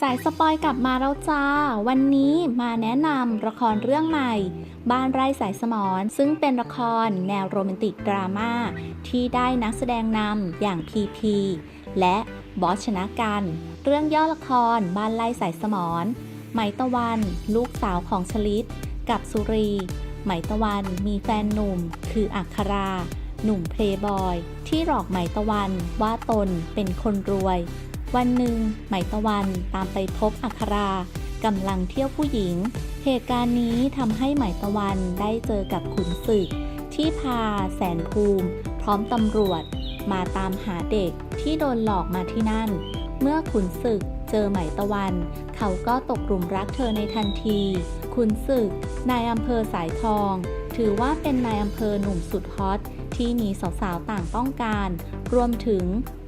สายสปอยกลับมาแล้วจ้า วันนี้มาแนะนำละครเรื่องใหม่ บ้านไร่สายสมอนซึ่งเป็นละครแนวโรแมนติกดราม่าที่ได้นักแสดงนำอย่างพีพีและบอสชนะกัน เรื่องย่อละครบ้านไร่สายสมอนไหมตะวัน ลูกสาวของชลิต กับสุรี ไหมตะวันมีแฟนหนุ่ม คืออัครา หนุ่มเพลย์บอย ที่หลอกไหมตะวันว่าตนเป็นคนรวย วันหนึ่งไหมตะวันตามไปพบอัครากำลังเที่ยวผู้หญิง เหตุการณ์นี้ทำให้ไหมตะวันได้เจอกับขุนศึก ที่พาแสนภูมิ พร้อมตำรวจ มาตามหาเด็กที่โดนหลอกมาที่นั่น เมื่อขุนศึกเจอไหมตะวัน เขาก็ตกหลุมรักเธอในทันที ขุนศึกนายอำเภอสายทอง ถือว่าเป็นนายอำเภอหนุ่มสุดฮอตที่มีสาวๆต่างต้องการ รวมถึง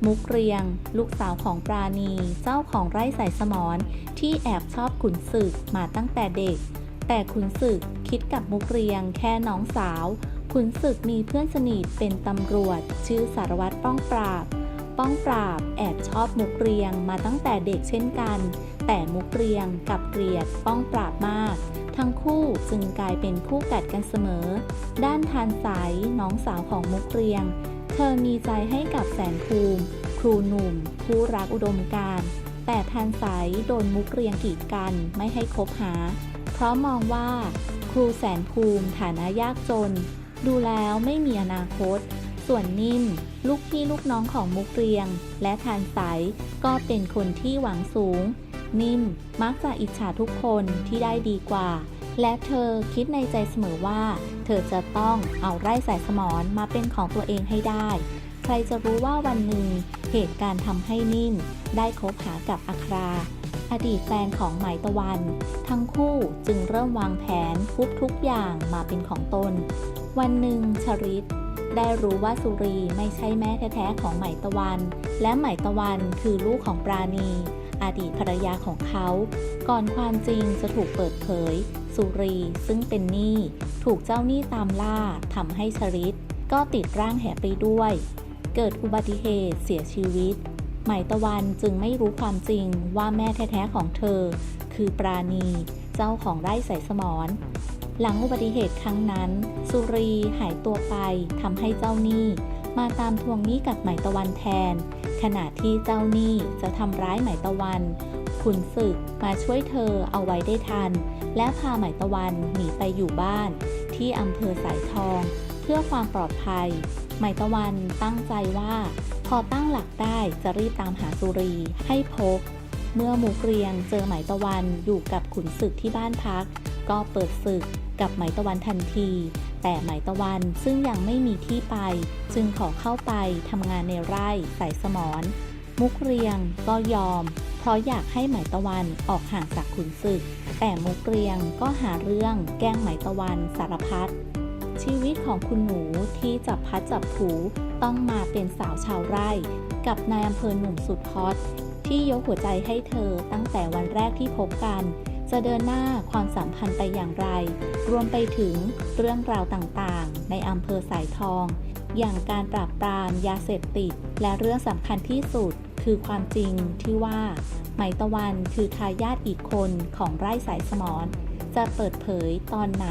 มุกเรียง ลูกสาวของปราณี เจ้าของไร่สายสมอนที่แอบชอบขุนศึกมาตั้งแต่เด็ก แต่ขุนศึกคิดกับมุกเรียงแค่น้องสาว ขุนศึกมีเพื่อนสนิทเป็นตำรวจ ชื่อสารวัตรป้องปราบ ป้องปราบแอบชอบมุกเรียงมาตั้งแต่เด็กเช่นกัน แต่มุกเรียงกับเกลียดป้องปราบมาก ทั้งคู่จึงกลายเป็นคู่กัดกันเสมอ ด้านทานสายน้องสาวของมุกเรียง เธอมีใจให้กับแสนภูมิ ครูหนุ่ม ผู้รักอุดมการแต่ทานสายโดนมุกเรียงกีดกันไม่ให้คบหา เพราะมองว่า ครูแสนภูมิฐานะยากจน ดูแล้วไม่มีอนาคต ส่วนนิ่ม ลูกพี่ลูกน้องของมุกเรียง และทานสายก็เป็นคนที่หวังสูง นิ่ม มักจะอิจฉาทุกคนที่ได้ดีกว่า และเธอคิดในใจเสมอว่า เธอจะต้องเอาไร่สายสมอนมาเป็นของตัวเองให้ได้ ใครจะรู้ว่าวันหนึ่งเหตุการณ์ทำให้นิ่ม ได้คบหากับอัคราอดีตแฟนของไหมตะวัน ทั้งคู่จึงเริ่มวางแผนทุบทุกอย่างมาเป็นของตน วันหนึ่งชริต ได้รู้ว่าสุรีไม่ใช่แม่แท้ๆของไหมตะวัน และไหมตะวันคือลูกของปราณี อดีตภรรยาของเขา ก่อนความจริงจะถูกเปิดเผย สุรี ซึ่งเป็นหนี้ถูกเจ้าหนี้ตามล่าทำให้ชริต ก็ติดร่างแหไปด้วย เกิดอุบัติเหตุเสียชีวิตไหมตะวันจึงไม่รู้ความจริงว่าแม่แท้ๆของเธอ คือปราณี เจ้าของไร่สายสมอนหลังอุบัติเหตุครั้งนั้น สุรีหายตัวไปทำให้เจ้าหนี้ มาตามทวงหนี้กับไหมตะวันแทน ขณะที่เจ้าหนี้จะทำร้ายไหมตะวัน ขุนศึกมาช่วยเธอเอาไว้ได้ทัน และพาไหมตะวันหนีไปอยู่บ้าน ที่อำเภอสายทอง เพื่อความปลอดภัย ไหมตะวันตั้งใจว่า พอตั้งหลักได้จะรีบตามหาสุรีให้พบ เมื่อหมูเกรียงเจอไหมตะวันอยู่กับขุนศึกที่บ้านพัก ก็เปิดศึกกับไหมตะวันทันที แต่ไหมตะวันซึ่งยังไม่มีที่ไป จึงขอเข้าไปทำงานในไร่สายสมอน มุกเรียงก็ยอม เพราะอยากให้ไหมตะวันออกห่างจากขุนศึก แต่มุกเรียงก็หาเรื่องแกล้งไหมตะวันสารพัดชีวิตของคุณหนูที่จับพัดจับผูต้องมาเป็นสาวชาวไร่ กับนายอำเภอหนุ่มสุดฮอตที่ยกหัวใจให้เธอตั้งแต่วันแรกที่พบกัน จะเดินหน้าความสัมพันธ์ไปอย่างไร รวมไปถึงเรื่องราวต่างๆ ในอำเภอสายทอง อย่างการปราบปรามยาเสพติด และเรื่องสำคัญที่สุดคือความจริงที่ว่าไหมตะวันคือทายาทอีกคนของไร่สายสมอนจะเปิดเผยตอนไหน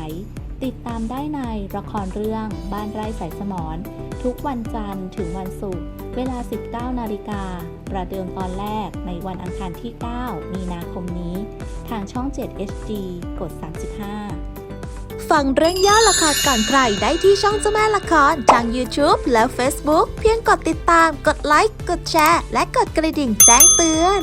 ติดตามได้ในละครเรื่องบ้านไร่สายสมอนทุกวันจันทร์ถึงวันศุกร์เวลา 19 นาฬิกาประเดิมตอนแรกในวันอังคารที่ 9 มีนาคมนี้ ช่อง 7 HD กด 35 ฟังเรื่องย่อละครก่อนใครได้ที่ช่องเจ้าแม่ละครทาง YouTube และ Facebook เพียงกดติดตาม กดไลค์ กดแชร์ และกดกระดิ่งแจ้งเตือน